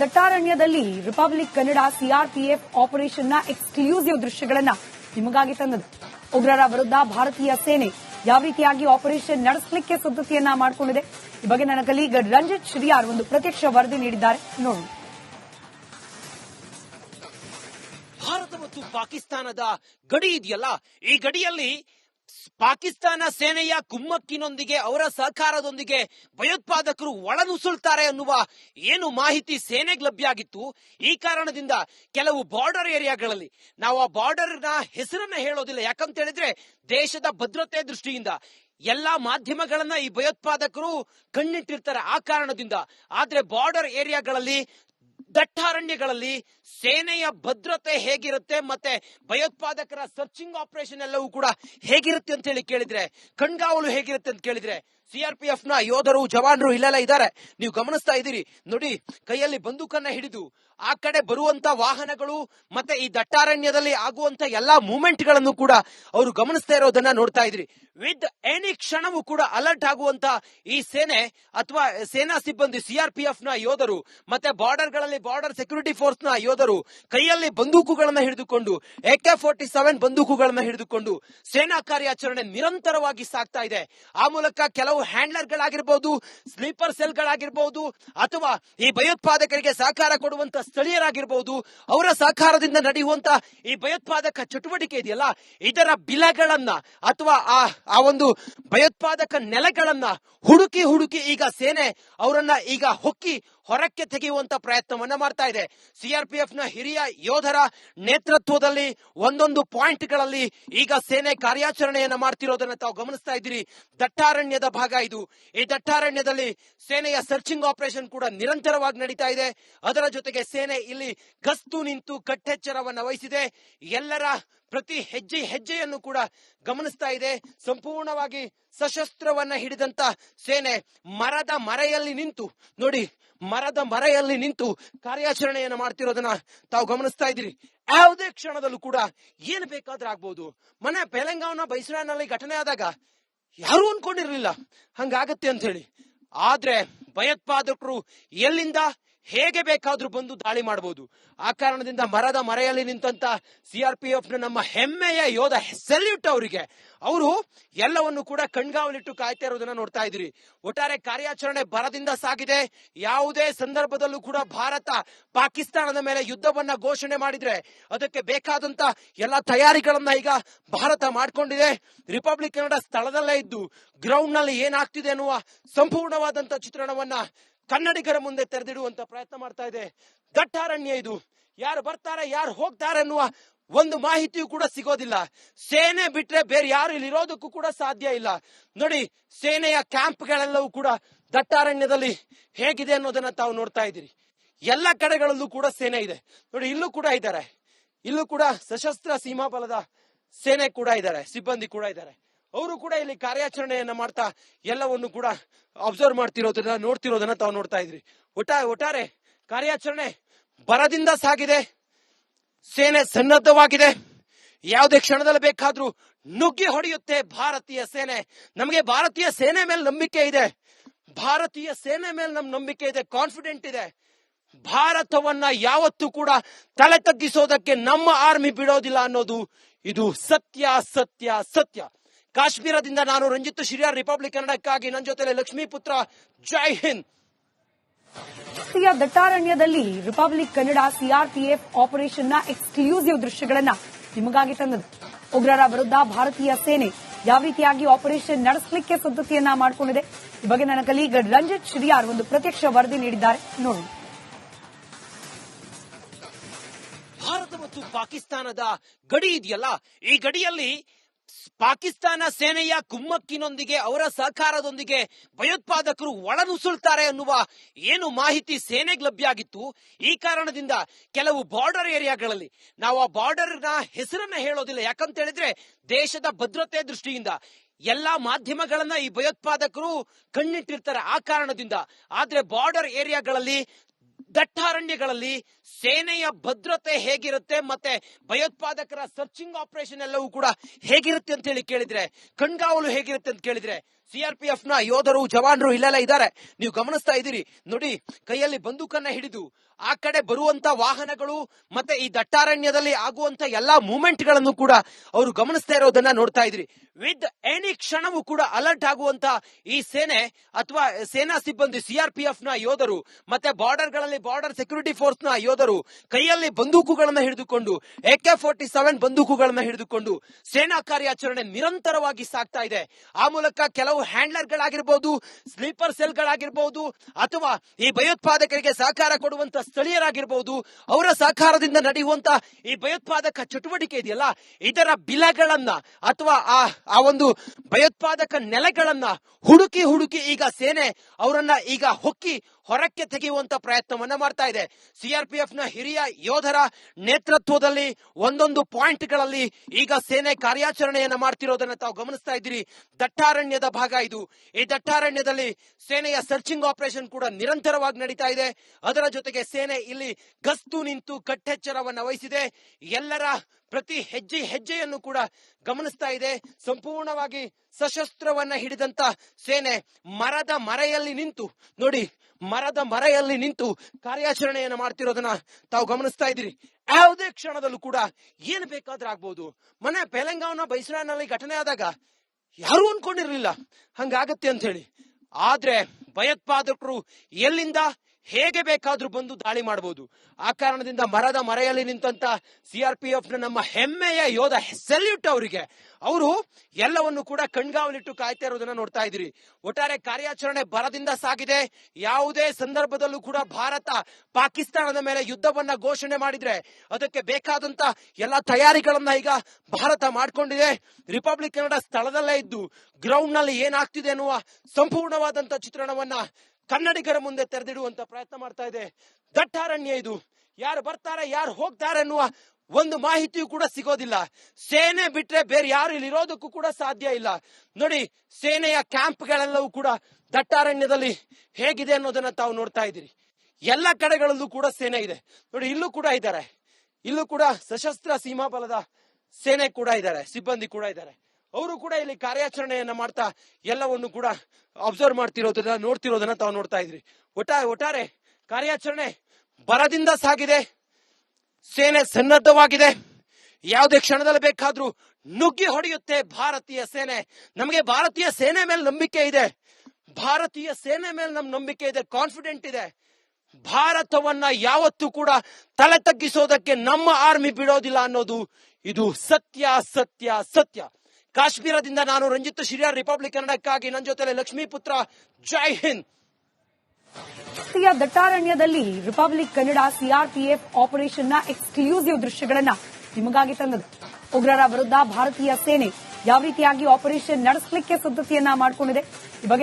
ದಟ್ಟಾರಣ್ಯದಲ್ಲಿ republic Kannada CRPF ಆಪರೇಷನ್ನ exclusive ದೃಶ್ಯಗಳನ್ನ ನಿಮಗಾಗಿ ತಂದದ್ದು. ಉಗ್ರರ ವಿರುದ್ಧ ಭಾರತೀಯ ಸೇನೆ ಯಾವ ರೀತಿಯಾಗಿ ಆಪರೇಷನ್ ನಡೆಸಲಿಕ್ಕೆ ಸಿದ್ಧತೆಯನ್ನ ಮಾಡಿಕೊಂಡಿದೆ? ಈ ಬಗ್ಗೆ ನನ್ನ ಕಲೀಗ್ ರಂಜಿತ್ ಶ್ರೀಯಾರ್ ಒಂದು ಪ್ರತ್ಯಕ್ಷ ವರದಿ ನೀಡಿದ್ದಾರೆ. ನೋಡಿ ಭಾರತ ಮತ್ತು ಪಾಕಿಸ್ತಾನದ ಗಡಿ ಇದೆಯಲ್ಲ? ಈ ಗಡಿಯಲ್ಲಿ ಪಾಕಿಸ್ತಾನ ಸೇನೆಯ ಕುಮ್ಮಕ್ಕಿನೊಂದಿಗೆ, ಅವರ ಸಹಕಾರದೊಂದಿಗೆ ಭಯೋತ್ಪಾದಕರು ಒಳನುಸುಳ್ತಾರೆ ಅನ್ನುವ ಏನು ಮಾಹಿತಿ ಸೇನೆಗೆ ಲಭ್ಯ ಆಗಿತ್ತು? ಈ ಕಾರಣದಿಂದ ಕೆಲವು ಬಾರ್ಡರ್ ಏರಿಯಾಗಳಲ್ಲಿ ನಾವು ಆ ಬಾರ್ಡರ್ನ ಹೆಸರನ್ನ ಹೇಳೋದಿಲ್ಲ. ಯಾಕಂತ ಹೇಳಿದ್ರೆ ದೇಶದ ಭದ್ರತೆ ದೃಷ್ಟಿಯಿಂದ ಎಲ್ಲಾ ಮಾಧ್ಯಮಗಳನ್ನ ಈ ಭಯೋತ್ಪಾದಕರು ಕಣ್ಣಿಟ್ಟಿರ್ತಾರೆ ಆ ಕಾರಣದಿಂದ. ಆದ್ರೆ ಬಾರ್ಡರ್ ಏರಿಯಾಗಳಲ್ಲಿ ದಟ್ಟಾರಣ್ಯಗಳಲ್ಲಿ ಸೇನೆಯ ಭದ್ರತೆ ಹೇಗಿರುತ್ತೆ ಮತ್ತೆ ಭಯೋತ್ಪಾದಕರ ಸರ್ಚಿಂಗ್ ಆಪರೇಷನ್ ಎಲ್ಲವೂ ಕೂಡ ಹೇಗಿರುತ್ತೆ ಅಂತ ಹೇಳಿ ಕೇಳಿದ್ರೆ, ಕಣ್ಗಾವಲು ಹೇಗಿರುತ್ತೆ ಅಂತ ಕೇಳಿದ್ರೆ ಸಿಆರ್ಪಿಎಫ್ನ ಯೋಧರು, ಜವಾನರು ಇಲ್ಲೆಲ್ಲ ಇದ್ದಾರೆ. ನೀವು ಗಮನಿಸ್ತಾ ಇದ್ದೀರಿ. ನೋಡಿ, ಕೈಯಲ್ಲಿ ಬಂದೂಕನ್ನ ಹಿಡಿದು ಆ ಕಡೆ ಬರುವಂತ ವಾಹನಗಳು ಮತ್ತೆ ಈ ದಟ್ಟಾರಣ್ಯದಲ್ಲಿ ಆಗುವಂತ ಎಲ್ಲಾ ಮೂವ್ಮೆಂಟ್ಗಳನ್ನು ಕೂಡ ಅವರು ಗಮನಿಸ್ತಾ ಇರೋದನ್ನ ನೋಡ್ತಾ ಇದ್ರಿ ವಿತ್ ಎನಿ ಕ್ಷಣವೂ ಕೂಡ ಅಲರ್ಟ್ ಆಗುವಂತ ಈ ಸೇನೆ ಅಥವಾ ಸೇನಾ ಸಿಬ್ಬಂದಿ ಸಿಆರ್ಪಿಎಫ್ನ ಯೋಧರು ಮತ್ತೆ ಬಾರ್ಡರ್ಗಳಲ್ಲಿ ಬಾರ್ಡರ್ ಸೆಕ್ಯೂರಿಟಿ ಫೋರ್ಸ್ನ ಯೋಧರು ಕೈಯಲ್ಲಿ ಬಂದೂಕುಗಳನ್ನ ಹಿಡಿದುಕೊಂಡು ಎಕೆ ಫೋರ್ಟಿ ಸೆವೆನ್ ಬಂದೂಕುಗಳನ್ನ ಹಿಡಿದುಕೊಂಡು ಸೇನಾ ಕಾರ್ಯಾಚರಣೆ ನಿರಂತರವಾಗಿ ಸಾಗ್ತಾ ಇದೆ. ಆ ಮೂಲಕ ಕೆಲವು ಹ್ಯಾಂಡ್ಲರ್ ಗಳಾಗಿರ್ಬಹುದು ಸ್ಲೀಪರ್ ಸೆಲ್ ಗಳಾಗಿರ್ಬಹುದು ಅಥವಾ ಈ ಭಯೋತ್ಪಾದಕರಿಗೆ ಸಹಕಾರ ಕೊಡುವಂತ ಸ್ಥಳೀಯರಾಗಿರ್ಬಹುದು ಅವರ ಸಹಕಾರದಿಂದ ನಡೆಯುವಂತ ಈ ಭಯೋತ್ಪಾದಕ ಚಟುವಟಿಕೆ ಇದೆಯಲ್ಲ, ಇದರ ಬಿಲಗಳನ್ನ ಅಥವಾ ಆ ಆ ಒಂದು ಭಯೋತ್ಪಾದಕ ನೆಲೆಗಳನ್ನ ಹುಡುಕಿ ಹುಡುಕಿ ಈಗ ಸೇನೆ ಅವರನ್ನ ಈಗ ಹೊಕ್ಕಿ ಹೊರಕ್ಕೆ ತೆಗೆಯುವಂತ ಪ್ರಯತ್ನವನ್ನ ಮಾಡ್ತಾ ಇದೆ. ಸಿಆರ್ಪಿಎಫ್ನ ಹಿರಿಯ ಯೋಧರ ನೇತೃತ್ವದಲ್ಲಿ ಒಂದೊಂದು ಪಾಯಿಂಟ್ಗಳಲ್ಲಿ ಈಗ ಸೇನೆ ಕಾರ್ಯಾಚರಣೆಯನ್ನ ಮಾಡ್ತಿರೋದನ್ನ ತಾವು ಗಮನಿಸ್ತಾ ಇದ್ದೀರಿ. ದಟ್ಟಾರಣ್ಯದ ಭಾಗ ಇದು. ಈ ದಟ್ಟಾರಣ್ಯದಲ್ಲಿ ಸೇನೆಯ ಸರ್ಚಿಂಗ್ ಆಪರೇಷನ್ ಕೂಡ ನಿರಂತರವಾಗಿ ನಡೀತಾ ಇದೆ. ಅದರ ಜೊತೆಗೆ ಸೇನೆ ಇಲ್ಲಿ ಗಸ್ತು ನಿಂತು ಕಟ್ಟೆಚ್ಚರವನ್ನು ವಹಿಸಿದೆ. ಎಲ್ಲರ ಪ್ರತಿ ಹೆಜ್ಜೆ ಹೆಜ್ಜೆಯನ್ನು ಕೂಡ ಗಮನಿಸ್ತಾ ಇದೆ. ಸಂಪೂರ್ಣವಾಗಿ ಸಶಸ್ತ್ರವನ್ನ ಹಿಡಿದಂತ ಸೇನೆ ಮರದ ಮರೆಯಲ್ಲಿ ನಿಂತು, ನೋಡಿ, ಮರದ ಮರೆಯಲ್ಲಿ ನಿಂತು ಕಾರ್ಯಾಚರಣೆಯನ್ನು ಮಾಡ್ತಿರೋದನ್ನ ತಾವು ಗಮನಿಸ್ತಾ ಇದ್ದೀರಿ. ಯಾವುದೇ ಕ್ಷಣದಲ್ಲೂ ಕೂಡ ಏನು ಬೇಕಾದ್ರೂ ಆಗ್ಬಹುದು ಮನೆ ಬೆಲಂಗಾವ್ನ ಬೈಸರಾನಲ್ಲಿ ಘಟನೆ ಆದಾಗ ಯಾರು ಅನ್ಕೊಂಡಿರ್ಲಿಲ್ಲ. ಹಂಗಾಗತ್ತೆ ಅಂತ ಹೇಳಿ ಆದ್ರೆ ಭಯೋತ್ಪಾದಕರು ಎಲ್ಲಿಂದ ಹೇಗೆ ಬೇಕಾದ್ರೂ ಬಂದು ದಾಳಿ ಮಾಡಬಹುದು ಆ ಕಾರಣದಿಂದ ಮರದ ಮರೆಯಲ್ಲಿ ನಿಂತಂತ ಸಿಆರ್ಪಿಎಫ್ನ ನಮ್ಮ ಹೆಮ್ಮೆಯ ಯೋಧ ಸೆಲ್ಯೂಟ್ ಅವರಿಗೆ. ಅವರು ಎಲ್ಲವನ್ನು ಕೂಡ ಕಣ್ಗಾವಲಿಟ್ಟು ಕಾಯ್ತಾ ಇರೋದನ್ನ ನೋಡ್ತಾ ಇದ್ರಿ ಒಟ್ಟಾರೆ ಕಾರ್ಯಾಚರಣೆ ಬರದಿಂದ ಸಾಗಿದೆ. ಯಾವುದೇ ಸಂದರ್ಭದಲ್ಲೂ ಕೂಡ ಭಾರತ ಪಾಕಿಸ್ತಾನದ ಮೇಲೆ ಯುದ್ಧವನ್ನ ಘೋಷಣೆ ಮಾಡಿದ್ರೆ ಅದಕ್ಕೆ ಬೇಕಾದಂತ ಎಲ್ಲ ತಯಾರಿಗಳನ್ನ ಈಗ ಭಾರತ ಮಾಡ್ಕೊಂಡಿದೆ. ರಿಪಬ್ಲಿಕ್ ಕನ್ನಡ ಸ್ಥಳದಲ್ಲೇ ಇದ್ದು ಗ್ರೌಂಡ್ನಲ್ಲಿ ಏನಾಗ್ತಿದೆ ಅನ್ನುವ ಸಂಪೂರ್ಣವಾದಂತ ಚಿತ್ರಣವನ್ನ ಕನ್ನಡಿಗರ ಮುಂದೆ ತೆರೆದಿಡುವಂತ ಪ್ರಯತ್ನ ಮಾಡ್ತಾ ಇದೆ. ದಟ್ಟಾರಣ್ಯ ಇದು. ಯಾರು ಬರ್ತಾರೆ, ಯಾರು ಹೋಗ್ತಾರೆ ಅನ್ನುವ ಒಂದು ಮಾಹಿತಿಯೂ ಕೂಡ ಸಿಗೋದಿಲ್ಲ. ಸೇನೆ ಬಿಟ್ರೆ ಬೇರೆ ಯಾರು ಇಲ್ಲಿ ಇರೋದಕ್ಕೂ ಕೂಡ ಸಾಧ್ಯ ಇಲ್ಲ. ನೋಡಿ, ಸೇನೆಯ ಕ್ಯಾಂಪ್ಗಳೆಲ್ಲವೂ ಕೂಡ ದಟ್ಟಾರಣ್ಯದಲ್ಲಿ ಹೇಗಿದೆ ಅನ್ನೋದನ್ನ ತಾವು ನೋಡ್ತಾ ಇದ್ದೀರಿ. ಎಲ್ಲ ಕಡೆಗಳಲ್ಲೂ ಕೂಡ ಸೇನೆ ಇದೆ. ನೋಡಿ, ಇಲ್ಲೂ ಕೂಡ ಇದ್ದಾರೆ. ಇಲ್ಲೂ ಕೂಡ ಸಶಸ್ತ್ರ ಸೀಮಾ ಬಲದ ಸೇನೆ ಕೂಡ ಇದ್ದಾರೆ, ಸಿಬ್ಬಂದಿ ಕೂಡ ಇದ್ದಾರೆ. ಅವರು ಕೂಡ ಇಲ್ಲಿ ಕಾರ್ಯಾಚರಣೆಯನ್ನ ಮಾಡ್ತಾ ಎಲ್ಲವನ್ನು ಕೂಡ ಅಬ್ಸರ್ವ್ ಮಾಡ್ತಿರೋದನ್ನ ನೋಡ್ತಿರೋದನ್ನ ತಾವು ನೋಡ್ತಾ ಇದ್ರಿ. ಒಟ್ಟ ಒಟ್ಟಾರೆ ಕಾರ್ಯಾಚರಣೆ ಬರದಿಂದ ಸಾಗಿದೆ. ಸೇನೆ ಸನ್ನದ್ಧವಾಗಿದೆ. ಯಾವುದೇ ಕ್ಷಣದಲ್ಲಿ ಬೇಕಾದ್ರೂ ನುಗ್ಗಿ ಹೊಡೆಯುತ್ತೆ ಭಾರತೀಯ ಸೇನೆ. ನಮಗೆ ಭಾರತೀಯ ಸೇನೆ ಮೇಲೆ ನಂಬಿಕೆ ಇದೆ. ಭಾರತೀಯ ಸೇನೆ ಮೇಲೆ ನಮ್ ನಂಬಿಕೆ ಇದೆ ಕಾನ್ಫಿಡೆಂಟ್ ಇದೆ. ಭಾರತವನ್ನ ಯಾವತ್ತೂ ಕೂಡ ತಲೆ ತಗ್ಗಿಸೋದಕ್ಕೆ ನಮ್ಮ ಆರ್ಮಿ ಬಿಡೋದಿಲ್ಲ ಅನ್ನೋದು ಇದು ಸತ್ಯ ಸತ್ಯ ಸತ್ಯ. ಕಾಶ್ಮೀರದಿಂದ ನಾನು ರಂಜಿತ್ ಶಿರಿಯಾರ್ ರಿಪಬ್ಲಿಕ್ ಕನ್ನಡಕ್ಕಾಗಿ ನನ್ನ ಜೊತೆ ಲಕ್ಷ್ಮೀ ಪುತ್ರ ಜೈ ಹಿಂದ್! ದಟ್ಟಾರಣ್ಯದಲ್ಲಿ ರಿಪಬ್ಲಿಕ್ ಕನ್ನಡ ಸಿಆರ್ಪಿಎಫ್ನ ಎಕ್ಸ್ಕ್ಲೂಸಿವ್ ದೃಶ್ಯಗಳನ್ನ ನಿಮಗಾಗಿ ತಂದದ್ದು ಉಗ್ರರ ವಿರುದ್ಧ ಭಾರತೀಯ ಸೇನೆ ಯಾವ ರೀತಿಯಾಗಿ ಆಪರೇಷನ್ ನಡೆಸಲಿಕ್ಕೆ ಸಿದ್ಧತೆಯನ್ನ ಮಾಡಿಕೊಂಡಿದೆ? ಈ ಬಗ್ಗೆ ನನ್ನ ಕಲೀಗ್ ರಂಜಿತ್ ಶ್ರೀಯಾರ್ ಒಂದು ಪ್ರತ್ಯಕ್ಷ ವರದಿ ನೀಡಿದ್ದಾರೆ. ನೋಡಿ ಭಾರತ ಮತ್ತು ಪಾಕಿಸ್ತಾನದ ಗಡಿ ಇದೆಯಲ್ಲ? ಈ ಗಡಿಯಲ್ಲಿ ಪಾಕಿಸ್ತಾನ ಸೇನೆಯ ಕುಮ್ಮಕ್ಕಿನೊಂದಿಗೆ, ಅವರ ಸಹಕಾರದೊಂದಿಗೆ ಭಯೋತ್ಪಾದಕರು ಒಳನುಸುಳ್ತಾರೆ ಅನ್ನುವ ಏನು ಮಾಹಿತಿ ಸೇನೆಗೆ ಲಭ್ಯ ಆಗಿತ್ತು ಈ ಕಾರಣದಿಂದ ಕೆಲವು ಬಾರ್ಡರ್ ಏರಿಯಾಗಳಲ್ಲಿ ನಾವು ಆ ಬಾರ್ಡರ್ನ ಹೆಸರನ್ನ ಹೇಳೋದಿಲ್ಲ. ಯಾಕಂತ ಹೇಳಿದ್ರೆ ದೇಶದ ಭದ್ರತೆ ದೃಷ್ಟಿಯಿಂದ ಎಲ್ಲಾ ಮಾಧ್ಯಮಗಳನ್ನ ಈ ಭಯೋತ್ಪಾದಕರು ಕಣ್ಣಿಟ್ಟಿರ್ತಾರೆ ಆ ಕಾರಣದಿಂದ. ಆದ್ರೆ ಬಾರ್ಡರ್ ಏರಿಯಾಗಳಲ್ಲಿ ದಟ್ಟಾರಣ್ಯಗಳಲ್ಲಿ ಸೇನೆಯ ಭದ್ರತೆ ಹೇಗಿರುತ್ತೆ ಮತ್ತೆ ಭಯೋತ್ಪಾದಕರ ಸರ್ಚಿಂಗ್ ಆಪರೇಷನ್ ಎಲ್ಲವೂ ಕೂಡ ಹೇಗಿರುತ್ತೆ ಅಂತ ಹೇಳಿ ಕೇಳಿದ್ರೆ, ಕಣ್ಗಾವಲು ಹೇಗಿರುತ್ತೆ ಅಂತ ಕೇಳಿದ್ರೆ ಸಿಆರ್ಪಿಎಫ್ನ ಯೋಧರು, ಜವಾನರು ಇಲ್ಲೆಲ್ಲ ಇದ್ದಾರೆ. ನೀವು ಗಮನಿಸ್ತಾ ಇದ್ದೀರಿ. ನೋಡಿ, ಕೈಯಲ್ಲಿ ಬಂದೂಕನ್ನ ಹಿಡಿದು ಆ ಕಡೆ ಬರುವಂತ ವಾಹನಗಳು ಮತ್ತೆ ಈ ದಟ್ಟಾರಣ್ಯದಲ್ಲಿ ಆಗುವಂತ ಎಲ್ಲಾ ಮೂವ್ಮೆಂಟ್ಗಳನ್ನು ಕೂಡ ಅವರು ಗಮನಿಸ್ತಾ ಇರೋದನ್ನ ನೋಡ್ತಾ ಇದ್ರಿ ವಿತ್ ಎನಿ ಕ್ಷಣವೂ ಕೂಡ ಅಲರ್ಟ್ ಆಗುವಂತ ಈ ಸೇನೆ ಅಥವಾ ಸೇನಾ ಸಿಬ್ಬಂದಿ ಸಿಆರ್ಪಿಎಫ್ನ ಯೋಧರು ಮತ್ತೆ ಬಾರ್ಡರ್ಗಳಲ್ಲಿ ಬಾರ್ಡರ್ ಸೆಕ್ಯೂರಿಟಿ ಫೋರ್ಸ್ನ ಯೋಧರು ಕೈಯಲ್ಲಿ ಬಂದೂಕುಗಳನ್ನ ಹಿಡಿದುಕೊಂಡು ಎಕೆ ಫೋರ್ಟಿ ಸೆವೆನ್ ಬಂದೂಕುಗಳನ್ನ ಹಿಡಿದುಕೊಂಡು ಸೇನಾ ಕಾರ್ಯಾಚರಣೆ ನಿರಂತರವಾಗಿ ಸಾಗ್ತಾ ಇದೆ. ಆ ಮೂಲಕ ಕೆಲವು ಹ್ಯಾಂಡ್ಲರ್ ಗಳಾಗಿರ್ಬೋದು ಸ್ಲೀಪರ್ ಸೆಲ್ ಗಳಾಗಿರ್ಬೋದು ಅಥವಾ ಈ ಭಯೋತ್ಪಾದಕರಿಗೆ ಸಹಕಾರ ಕೊಡುವಂತ ಸ್ಥಳೀಯರಾಗಿರ್ಬೋದು, ಅವರ ಸಹಕಾರದಿಂದ ನಡೆಯುವಂತ ಈ ಭಯೋತ್ಪಾದಕ ಚಟುವಟಿಕೆ ಇದೆಯಲ್ಲ, ಇದರ ಬಿಲಗಳನ್ನ ಅಥವಾ ಆ ಆ ಒಂದು ಭಯೋತ್ಪಾದಕ ನೆಲೆಗಳನ್ನ ಹುಡುಕಿ ಹುಡುಕಿ ಈಗ ಸೇನೆ ಅವರನ್ನ ಈಗ ಹೊಕ್ಕಿ ಹೊರಕ್ಕೆ ತೆಗೆಯುವಂತ ಪ್ರಯತ್ನವನ್ನ ಮಾಡ್ತಾ ಇದೆ. ಸಿಆರ್ಪಿಎಫ್ನ ಹಿರಿಯ ಯೋಧರ ನೇತೃತ್ವದಲ್ಲಿ ಒಂದೊಂದು ಪಾಯಿಂಟ್ಗಳಲ್ಲಿ ಈಗ ಸೇನೆ ಕಾರ್ಯಾಚರಣೆಯನ್ನ ಮಾಡ್ತಿರೋದನ್ನ ತಾವು ಗಮನಿಸ್ತಾ ಇದ್ದೀರಿ. ದಟ್ಟಾರಣ್ಯದ ಭಾಗ ಇದು ಈ ದಟ್ಟಾರಣ್ಯದಲ್ಲಿ ಸೇನೆಯ ಸರ್ಚಿಂಗ್ ಆಪರೇಷನ್ ಕೂಡ ನಿರಂತರವಾಗಿ ನಡೀತಾ ಇದೆ. ಅದರ ಜೊತೆಗೆ ಸೇನೆ ಇಲ್ಲಿ ಗಸ್ತು ನಿಂತು ಕಟ್ಟೆಚ್ಚರವನ್ನು ವಹಿಸಿದೆ. ಎಲ್ಲರ ಪ್ರತಿ ಹೆಜ್ಜೆ, ಹೆಜ್ಜೆಯನ್ನು ಕೂಡ ಗಮನಿಸ್ತಾ ಇದೆ. ಸಂಪೂರ್ಣವಾಗಿ ಸಶಸ್ತ್ರವನ್ನ ಹಿಡಿದಂತ ಸೇನೆ ಮರದ ಮರೆಯಲ್ಲಿ ನಿಂತು, ನೋಡಿ, ಮರದ ಮರೆಯಲ್ಲಿ ನಿಂತು ಕಾರ್ಯಾಚರಣೆಯನ್ನು ಮಾಡ್ತಿರೋದನ್ನ ತಾವು ಗಮನಿಸ್ತಾ ಇದ್ದೀರಿ. ಯಾವುದೇ ಕ್ಷಣದಲ್ಲೂ ಕೂಡ ಏನು ಬೇಕಾದ್ರೂ ಆಗ್ಬೋದು. ಮನೆ ಬೆಲಂಗಾವ್ನ ಬೈಸ್ರಾನಲ್ಲಿ ಘಟನೆ ಆದಾಗ ಯಾರು ಅನ್ಕೊಂಡಿರ್ಲಿಲ್ಲ. ಹಂಗಾಗತ್ತೆ ಅಂತ ಹೇಳಿ ಆದ್ರೆ ಭಯೋತ್ಪಾದಕರು ಎಲ್ಲಿಂದ ಹೇಗೆ ಬೇಕಾದ್ರೂ ಬಂದು ದಾಳಿ ಮಾಡಬಹುದು ಆ ಕಾರಣದಿಂದ ಮರದ ಮರೆಯಲ್ಲಿ ನಿಂತ ಸಿ ಆರ್ ಪಿ ನ ನಮ್ಮ ಹೆಮ್ಮೆಯ ಯೋಧ ಸೆಲ್ಯೂಟ್ ಅವರಿಗೆ. ಅವರು ಎಲ್ಲವನ್ನು ಕೂಡ ಕಣ್ಗಾವಲಿಟ್ಟು ಕಾಯ್ತಾ ಇರೋದನ್ನ ನೋಡ್ತಾ ಇದ್ದೀರಿ. ಒಟ್ಟಾರೆ ಕಾರ್ಯಾಚರಣೆ ಬರದಿಂದ ಸಾಗಿದೆ. ಯಾವುದೇ ಸಂದರ್ಭದಲ್ಲೂ ಕೂಡ ಭಾರತ ಪಾಕಿಸ್ತಾನದ ಮೇಲೆ ಯುದ್ಧವನ್ನ ಘೋಷಣೆ ಮಾಡಿದ್ರೆ ಅದಕ್ಕೆ ಬೇಕಾದಂತ ಎಲ್ಲ ತಯಾರಿಗಳನ್ನ ಈಗ ಭಾರತ ಮಾಡಿಕೊಂಡಿದೆ. ರಿಪಬ್ಲಿಕ್ ಕನ್ನಡ ಸ್ಥಳದಲ್ಲೇ ಇದ್ದು ಗ್ರೌಂಡ್ನಲ್ಲಿ ಏನಾಗ್ತಿದೆ ಅನ್ನುವ ಸಂಪೂರ್ಣವಾದಂತ ಚಿತ್ರಣವನ್ನ ಕನ್ನಡಿಗರ ಮುಂದೆ ತೆರೆದಿಡುವಂತ ಪ್ರಯತ್ನ ಮಾಡ್ತಾ ಇದೆ. ದಟ್ಟಾರಣ್ಯ ಇದು. ಯಾರು ಬರ್ತಾರೆ, ಯಾರು ಹೋಗ್ತಾರೆ ಅನ್ನುವ ಒಂದು ಮಾಹಿತಿಯೂ ಕೂಡ ಸಿಗೋದಿಲ್ಲ. ಸೇನೆ ಬಿಟ್ರೆ ಬೇರೆ ಯಾರು ಇಲ್ಲಿ ಇರೋದಕ್ಕೂ ಕೂಡ ಸಾಧ್ಯ ಇಲ್ಲ. ನೋಡಿ, ಸೇನೆಯ ಕ್ಯಾಂಪ್ಗಳೆಲ್ಲವೂ ಕೂಡ ದಟ್ಟಾರಣ್ಯದಲ್ಲಿ ಹೇಗಿದೆ ಅನ್ನೋದನ್ನ ತಾವು ನೋಡ್ತಾ ಇದ್ದೀರಿ. ಎಲ್ಲ ಕಡೆಗಳಲ್ಲೂ ಕೂಡ ಸೇನೆ ಇದೆ. ನೋಡಿ, ಇಲ್ಲೂ ಕೂಡ ಇದ್ದಾರೆ. ಇಲ್ಲೂ ಕೂಡ ಸಶಸ್ತ್ರ ಸೀಮಾ ಬಲದ ಸೇನೆ ಕೂಡ ಇದ್ದಾರೆ, ಸಿಬ್ಬಂದಿ ಕೂಡ ಇದ್ದಾರೆ. ಅವರು ಕೂಡ ಇಲ್ಲಿ ಕಾರ್ಯಾಚರಣೆಯನ್ನ ಮಾಡ್ತಾ ಎಲ್ಲವನ್ನು ಕೂಡ ಅಬ್ಸರ್ವ್ ಮಾಡ್ತಿರೋದನ್ನ, ನೋಡ್ತಿರೋದನ್ನ ತಾವು ನೋಡ್ತಾ ಇದ್ರಿ. ಒಟ್ಟಾರೆ ಒಟ್ಟಾರೆ ಕಾರ್ಯಾಚರಣೆ ಬರದಿಂದ ಸಾಗಿದೆ, ಸೇನೆ ಸನ್ನದ್ಧವಾಗಿದೆ. ಯಾವುದೇ ಕ್ಷಣದಲ್ಲಿ ಬೇಕಾದ್ರೂ ನುಗ್ಗಿ ಹೊಡೆಯುತ್ತೆ ಭಾರತೀಯ ಸೇನೆ. ನಮಗೆ ಭಾರತೀಯ ಸೇನೆ ಮೇಲೆ ನಂಬಿಕೆ ಇದೆ. ಭಾರತೀಯ ಸೇನೆ ಮೇಲೆ ನಮ್ ನಂಬಿಕೆ ಇದೆ ಕಾನ್ಫಿಡೆಂಟ್ ಇದೆ. ಭಾರತವನ್ನ ಯಾವತ್ತೂ ಕೂಡ ತಲೆ ತಗ್ಗಿಸೋದಕ್ಕೆ ನಮ್ಮ ಆರ್ಮಿ ಬಿಡೋದಿಲ್ಲ ಅನ್ನೋದು ಇದು ಸತ್ಯ ಸತ್ಯ ಸತ್ಯ. ಕಾಶ್ಮೀರದಿಂದ ನಾನು ರಂಜಿತ್ ಶಿರಿಯಾರ್ ರಿಪಬ್ಲಿಕ್ ಕನ್ನಡಕ್ಕಾಗಿ ನನ್ನ ಜೊತೆ ಲಕ್ಷ್ಮೀ ಪುತ್ರ ಜೈ ಹಿಂದ್! ದಟ್ಟಾರಣ್ಯದಲ್ಲಿ ರಿಪಬ್ಲಿಕ್ ಕನ್ನಡ ಸಿಆರ್ಪಿಎಫ್ ಆಪರೇಷನ್ನ ಎಕ್ಸ್ಕ್ಲೂಸಿವ್ ದೃಶ್ಯಗಳನ್ನ ನಿಮಗಾಗಿ ತಂದದ್ದು ಉಗ್ರರ ವಿರುದ್ಧ ಭಾರತೀಯ ಸೇನೆ ಯಾವ ರೀತಿಯಾಗಿ ಆಪರೇಷನ್ ನಡೆಸಲಿಕ್ಕೆ ಸಿದ್ಧತೆಯನ್ನ ಮಾಡಿಕೊಂಡಿದೆ? ಈ ಬಗ್ಗೆ